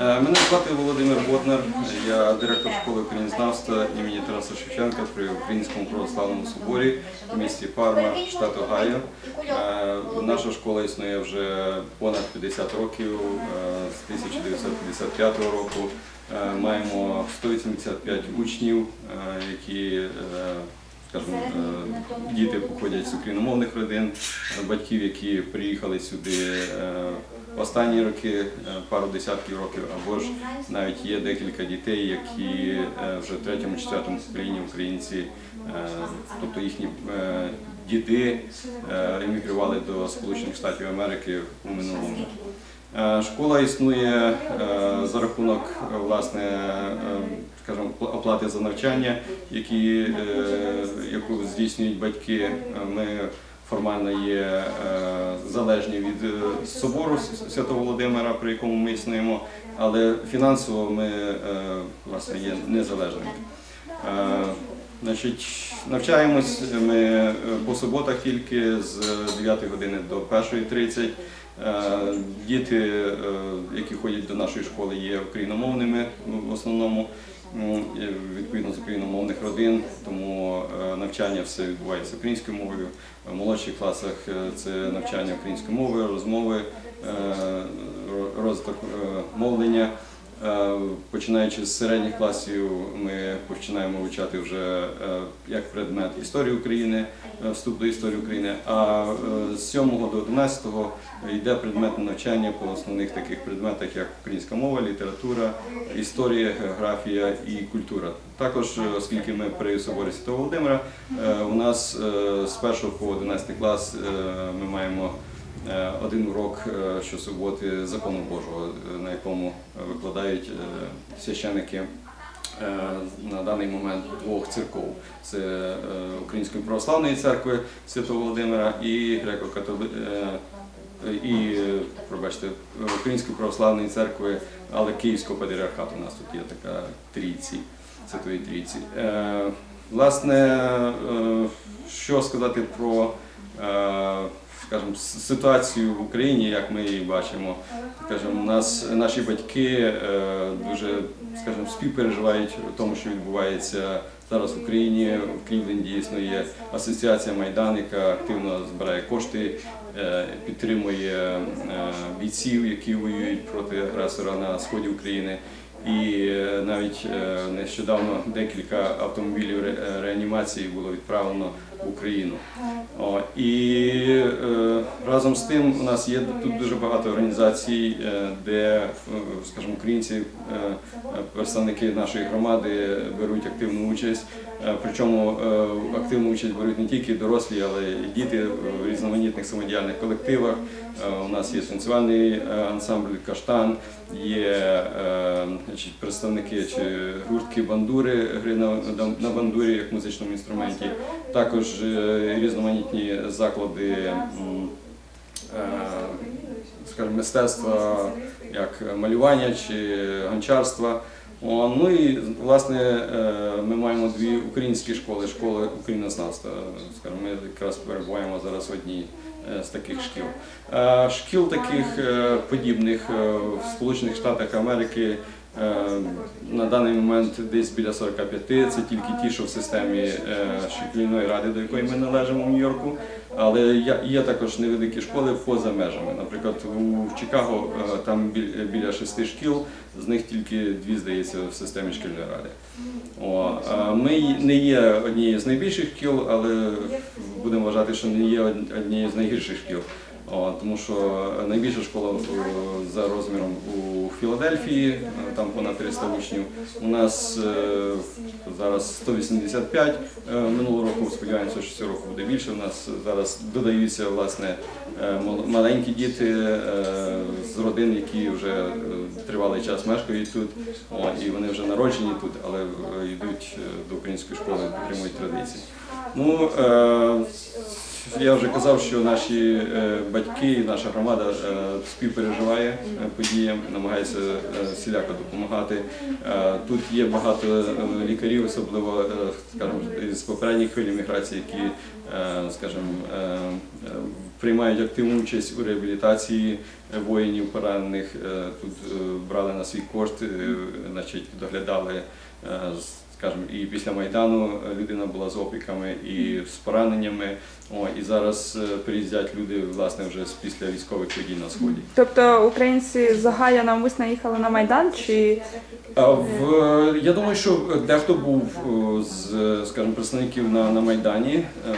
Мене звати Володимир Ботнар, я директор школи українознавства імені Тараса Шевченка при Українському православному соборі в місті Парма, штат Огайо. Е, Наша школа існує вже понад 50 років, е, з 1955 року. Е, Маємо 185 учнів, е, які е, скажімо, е, діти походять з україномовних родин, е, батьків, які приїхали сюди е, останні роки, е, пару десятків років, або ж навіть є декілька дітей, які е, вже в третьому, четвертому поколінні українці, е, тобто їхні діди емігрували до Сполучених Штатів Америки у минулому. Школа існує за рахунок власне, скажімо, оплати за навчання, які, яку здійснюють батьки. Ми формально є залежні від е, собору Святого Володимира, при якому ми існуємо, але фінансово ми е, власне є незалежними. Е, Значить, навчаємось ми по суботах тільки з 9 години до 1.30. Е, Діти, які ходять до нашої школи, є україномовними в основному, відповідно з україномовних родин, тому е, навчання все відбувається українською мовою. В молодших класах е, це навчання української мови, розмови, е, розвиток мовлення. Е, Починаючи з середніх класів, ми починаємо вивчати вже е, як предмет історії України, е, вступ до історії України. А з 7 до 11 йде предметне навчання по основних таких предметах, як українська мова, література, історія, географія і культура. Також, оскільки ми при соборі Святого Володимира, у нас з 1 по 11 клас ми маємо один урок е, щосуботи закону Божого, е, на якому викладають е, священики е, на даний момент двох церков. Це е, Української православної церкви Святого Володимира і греко-католицької. І, е, пробачте, Української православної церкви, але Київського патріархату. У нас тут є така трійці, Святої Трійці. Е, Власне, е, що сказати про е, скажімо, ситуацію в Україні, як ми її бачимо. Скажімо, нас наші батьки е, дуже скажімо, співпереживають тому, що відбувається зараз в Україні. В Клівленді існує асоціація Майдан, яка активно збирає кошти, е, підтримує е, бійців, які воюють проти агресора на сході України. І е, навіть е, нещодавно декілька автомобілів реанімації було відправлено в Україну. І е, разом з тим у нас є тут дуже багато організацій, е, де, е, скажімо, українці, е, е, представники нашої громади беруть активну участь. Е, Причому е, активну участь беруть не тільки дорослі, але й діти в різноманітних самодіяльних колективах. Е, У нас є танцювальний ансамбль Каштан, є представники чи гуртки бандури, гри на, бандурі як музичному інструменті. Також різноманітні заклади скажімо, мистецтва, як малювання чи гончарства. Ну і власне е, ми маємо дві українські школи, школи українознавства. Ми якраз перебуваємо зараз в одній е, з таких шкіл. Е, Шкіл таких подібних в Сполучених Штатах Америки на даний момент десь біля 45. Це тільки ті, що в системі шкільної ради, до якої ми належимо в Нью-Йорку. Але є- також невеликі школи поза межами. Наприклад, у Чикаго е, там біля шести шкіл, з них тільки дві, здається, в системі шкільної ради. О, ми не є однією з найбільших шкіл, але будемо вважати, що не є однією з найгірших шкіл. О, тому що найбільша школа за розміром у Філадельфії, е, там понад 300 учнів. У нас е, зараз 185 е, минулого року. Сподіваємося, що цього року буде більше. У нас зараз додаються власне маленькі діти з родин, які вже тривалий час мешкають тут. І вони вже народжені тут, але йдуть до української школи, підтримують традиції. Ну, я вже казав, що наші е, батьки наша громада е, співпереживає е, подіям, намагається всіляко допомагати. Тут є багато лікарів, особливо скажімо, з попередніх хвилі міграції, які скажімо, приймають активну участь у реабілітації воїнів поранених. Тут брали на свій кошт, значить, доглядали. Е, Скажімо, і після Майдану е, людина була з опіками і з пораненнями. О, і зараз е, приїздять люди власне вже після військових подій на сході. Тобто українці з Гая навмисно їхали на Майдан чи в я думаю, що дехто був е, з скажімо, представників на, на майдані. е,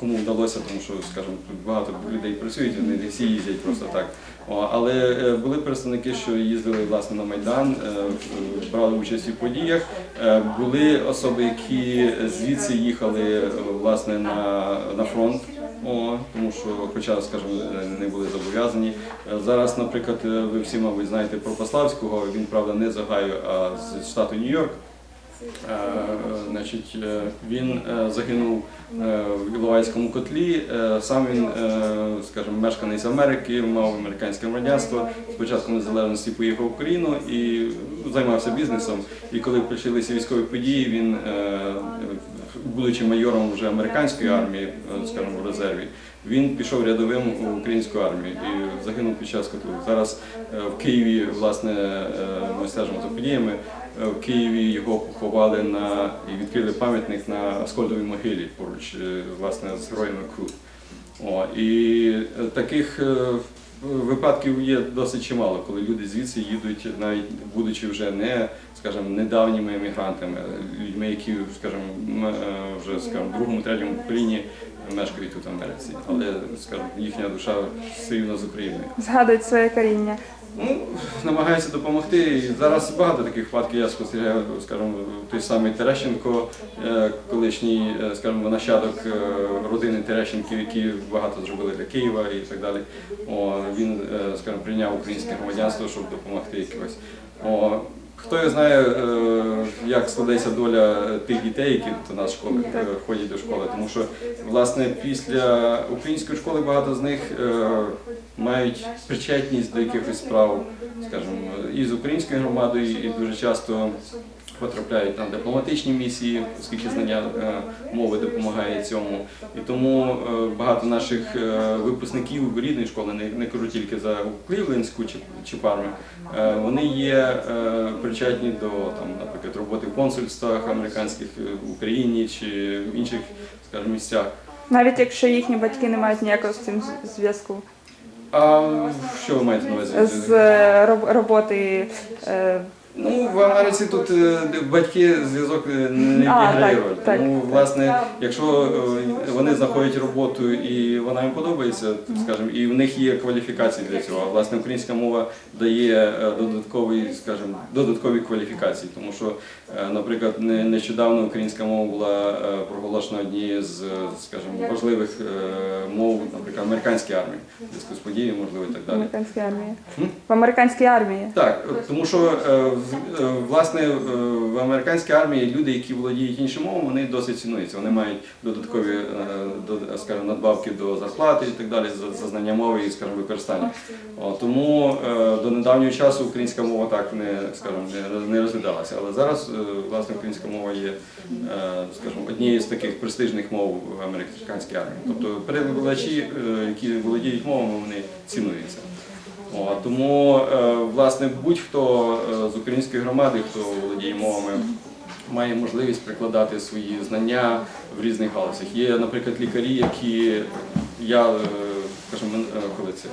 Кому вдалося, тому що, скажімо, тут багато людей працюють, вони не всі їздять просто так. Але е, були представники, що їздили власне на майдан, е, брали участь у подіях. Е, Були особи, які звідси їхали власне на, на фронт. О, тому що, хоча, скажімо, не були зобов'язані. Зараз, наприклад, ви всі, мабуть, знаєте про Пославського, він, правда, не з Огайо, а з штату Нью-Йорк. Е, Значить, е, він е, загинув в Іловайському котлі. Сам він, скажімо, мешканець Америки, мав американське громадянство. Спочатку незалежності поїхав в Україну і займався бізнесом. І коли почалися військові події, він, будучи майором вже американської армії, е, скажімо, в резерві, він пішов рядовим у українську армію і загинув під час котлу. Зараз е, в Києві, власне, е, ми стежимо за подіями. В Києві його поховали на і відкрили пам'ятник на Аскольдовій могилі поруч власне з героями Крут. О, і таких випадків є досить чимало, коли люди звідси їдуть, навіть будучи вже не, скажімо, недавніми емігрантами, людьми, які, скажімо, е, вже скажімо, в другому, третьому поколінні мешкають тут в Америці, але скажімо, їхня душа рівно з Україною. згадують своє коріння? Ну, Намагаються допомогти. І зараз багато таких випадків я спостерігаю, скажімо, той самий Терещенко, е, колишній, е, скажімо, нащадок е, родини Терещенків, які багато зробили для Києва і так далі. О, він, скажімо, прийняв українське громадянство, щоб допомогти якось. Хто його знає, е, як складеться доля тих дітей, які до нас школи е, ходять до школи, тому що власне після української школи багато з них е, мають причетність до якихось справ, скажімо, і з українською громадою, і дуже часто потрапляють на дипломатичні місії, оскільки знання е, мови допомагає цьому. І тому е, багато наших е, випускників рідної школи, не, кажу тільки за Клівлендську чи, Парми, вони є причетні до там, наприклад, роботи в консульствах американських в Україні чи в інших, скажімо, місцях. Навіть якщо їхні батьки не мають ніякого з цим зв'язку А що ви маєте на увазі? з роботи. Ну, в Америці тут е, батьки зв'язок е, не А, відіграє так, роль. так. Тому, власне, якщо е, вони знаходять роботу і вона їм подобається, скажімо, і в них є кваліфікації для цього. А власне українська мова дає е, додаткові, скажімо, додаткові кваліфікації. Тому що, е, наприклад, не- нещодавно українська мова була е, проголошена однією з, е, скажімо, важливих е, мов, наприклад, американської армії, в зв'язку з подіями, можливо, і так в далі. американській армії. М? В американській армії. Так, тому що в- е, власне е, в американській армії люди, які володіють іншими мовами, вони досить цінуються. Вони мають додаткові е, скажімо, надбавки до зарплати і так далі за, знання мови і скажімо, використання. Тому е, до недавнього часу українська мова так не скажімо, не, розглядалася. Але зараз е, власне українська мова є, е, скажімо, однією з таких престижних мов в американській армії. Тобто перекладачі, е, які володіють мовами, вони цінуються. О, тому, е, власне, будь-хто е, з української громади, хто володіє мовами, має можливість прикладати свої знання в різних галузях. Є, наприклад, лікарі, які я, е, скажімо, коли це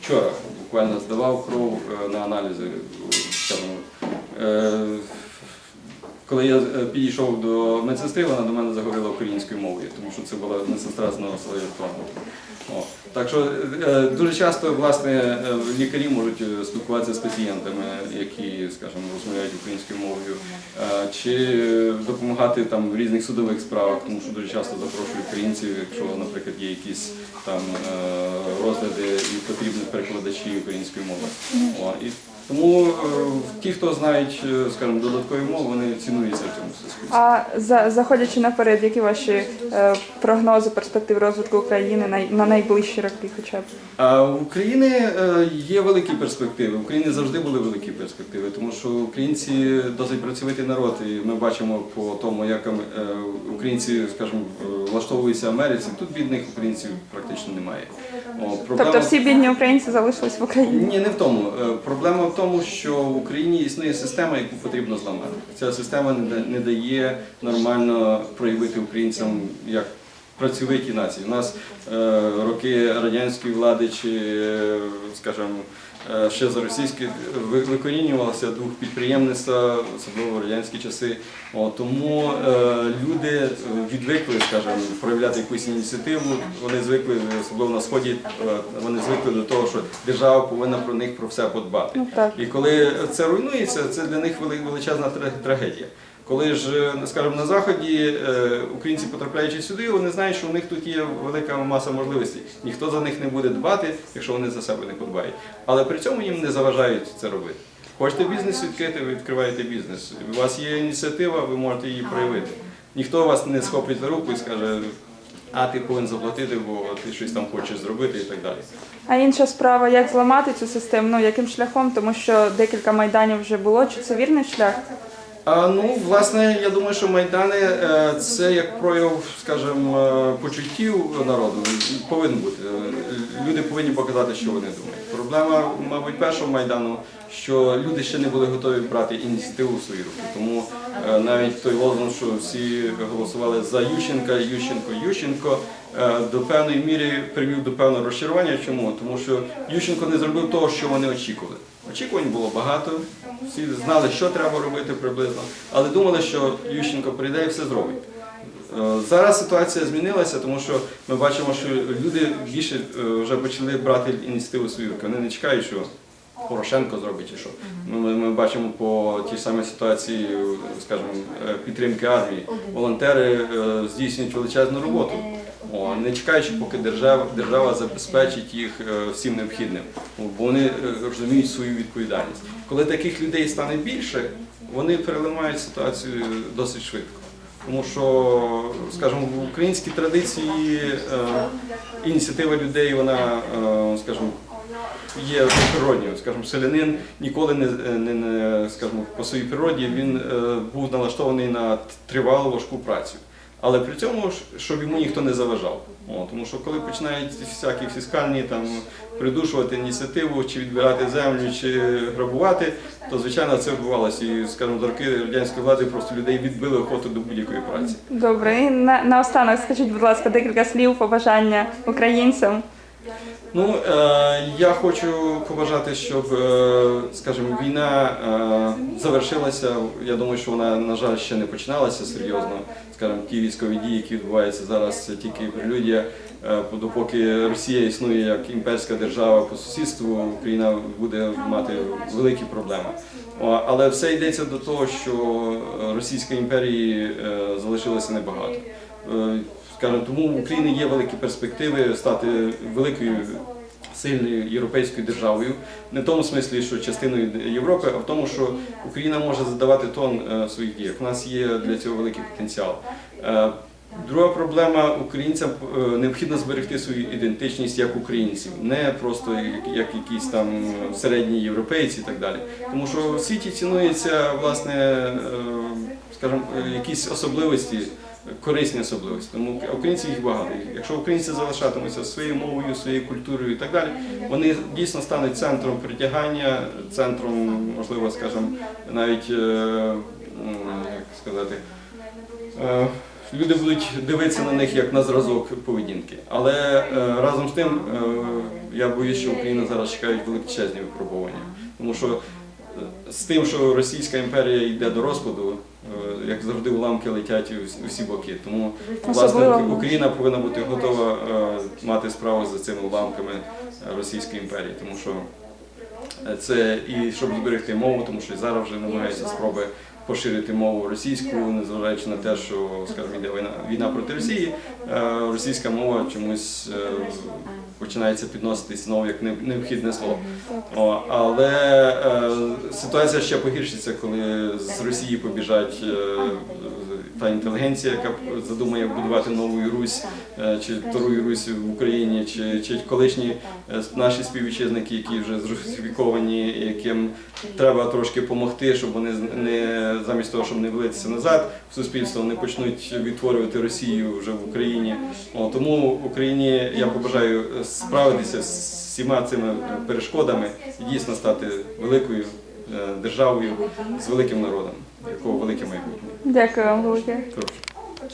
вчора буквально здавав кров на аналізи, коли я підійшов до медсестри, вона до мене заговорила українською мовою, тому що це була медсестра з Новоселов'я. О, так що е, дуже часто власне е, лікарі можуть е, спілкуватися з пацієнтами, які, скажімо, розмовляють українською мовою, чи допомагати там в різних судових справах, тому що дуже часто запрошують українців, якщо, наприклад, є якісь там розгляди і потрібні перекладачі української мови. О, і тому ті, хто знають, скажімо, додаткові мови, вони цінуються в цьому суспільстві. А за, заходячи наперед, які ваші прогнози перспектив розвитку України на найближчі роки, хоча б? А в України е, є великі перспективи. В Україні завжди були великі перспективи, тому що українці досить працьовитий народ, і ми бачимо по тому, як е, українці, скажімо, е, влаштовуються в Америці. Тут бідних українців практично немає. О, Тобто всі бідні українці залишились в Україні. ні, не в тому. Е, Проблема в тому, що в Україні існує система, яку потрібно зламати. Ця система не да- не дає нормально проявити українцям як працьовиті нації. У нас е, роки радянської влади чи, е, скажімо, е, ще за російські ви- викорінювалося дух підприємництва, особливо в радянські часи. Тому люди відвикли, скажімо, проявляти якусь ініціативу. Вони звикли, особливо на сході, вони звикли до того, що держава повинна про них про все подбати. Ну. І коли це руйнується, це для них величезна тра- трагедія. Коли ж, е, скажімо, на заході е, українці потрапляючи сюди, вони знають, що у них тут є велика маса можливостей. Ніхто за них не буде дбати, якщо вони за себе не подбають. Але при цьому їм не заважають це робити. Хочете бізнес відкрити, ви відкриваєте бізнес. У вас є ініціатива, ви можете її проявити. Ніхто вас не схопить за руку і скаже, а ти повинен заплатити, бо ти щось там хочеш зробити і так далі. А інша справа, як зламати цю систему, ну яким шляхом, тому що декілька майданів вже було. Чи це вірний шлях? Ну, власне, я думаю, що майдани е, це як прояв, скажімо, е, почуттів народу. Повинен бути. Е, Люди повинні показати, що вони думають. Проблема, мабуть, першого майдану, що люди ще не були готові брати ініціативу в свої руки. Тому навіть той лозунг, що всі голосували за Ющенка, Ющенко, Ющенко, до певної міри привів до певного розчарування. Чому? Тому що Ющенко не зробив того, що вони очікували. Очікувань було багато, всі знали, що треба робити приблизно, але думали, що Ющенко прийде і все зробить. Е, Зараз ситуація змінилася, тому що ми бачимо, що люди більше е, вже почали брати ініціативу в свої руки. Вони не чекають, що Порошенко зробить чи що. Ми, ми, ми бачимо по тій самій ситуації, скажімо, е, підтримки армії. Волонтери здійснюють величезну роботу. Не чекаючи, поки держава, держава забезпечить їх всім необхідним, бо вони розуміють свою відповідальність. Коли таких людей стане більше, вони переламають ситуацію досить швидко. Тому що, скажімо, в українській традиції е, ініціатива людей, вона, е, скажімо, є природньою. Скажімо, селянин ніколи не, не, не скажімо, по своїй природі він е, був налаштований на тривалу важку працю. Але при цьому щоб йому ніхто не заважав. О, тому що коли починають всякі фіскальні там придушувати ініціативу, чи відбирати землю, чи грабувати, то звичайно це відбувалося. І, скажімо, за роки радянської влади просто людей відбили охоту до будь-якої праці. Добре, і на, наостанок скажіть, будь ласка, декілька слів побажання українцям. Ну, е, я хочу побажати, щоб, е, скажімо, війна е, завершилася. Я думаю, що вона, на жаль, ще не починалася серйозно. Скажімо, ті військові дії, які відбуваються зараз, це тільки прелюдія. Е, допоки Росія існує як імперська держава по сусідству, Україна буде мати великі проблеми. О, Але все йдеться до того, що Російської імперії е, залишилося небагато. Е, тому в Україні є великі перспективи стати великою сильною європейською державою, не в тому смислі, що частиною Європи, а в тому, що Україна може задавати тон е, своїх діях. У нас є для цього великий потенціал. Е, Друга проблема українцям е, необхідно зберегти свою ідентичність як українців, не просто як, як якісь там середні європейці і так далі. Тому що в світі цінується власне, скажімо, якісь особливості корисні особливості. Тому українців їх багато. Якщо українці залишатимуться своєю мовою, своєю культурою і так далі, вони дійсно стануть центром притягання, центром, можливо, скажімо, навіть е, як сказати. е, Люди будуть дивитися на них як на зразок поведінки. Але е, разом з тим я боюсь, що Україну зараз чекають величезні випробування. Тому що з тим, що Російська імперія йде до розпаду, як завжди, уламки летять у всі- боки. Тому власне Україна повинна бути готова е, мати справу з цими уламками е, Російської імперії, тому що е, це і щоб зберегти мову, тому що зараз вже намагаються спроби поширити мову російську, незважаючи на те, що скажімо, йде війна, війна проти Росії, е, російська мова чомусь е, починається підноситись знову як необхідне слово. О, але е, ситуація ще погіршиться, коли з Росії побіжать е, та інтелігенція, яка задумає будувати нову Русь, е, чи втору Русь в Україні, чи, чи колишні е, наші співвітчизники, які вже зрусифіковані, яким треба трошки допомогти, щоб вони не замість того, щоб не влитися назад в суспільство, вони почнуть відтворювати Росію вже в Україні. О, тому Україні я побажаю справитися з всіма цими перешкодами і дійсно стати великою е, державою з великим народом, якого велике майбутнє. Дякую вам велике.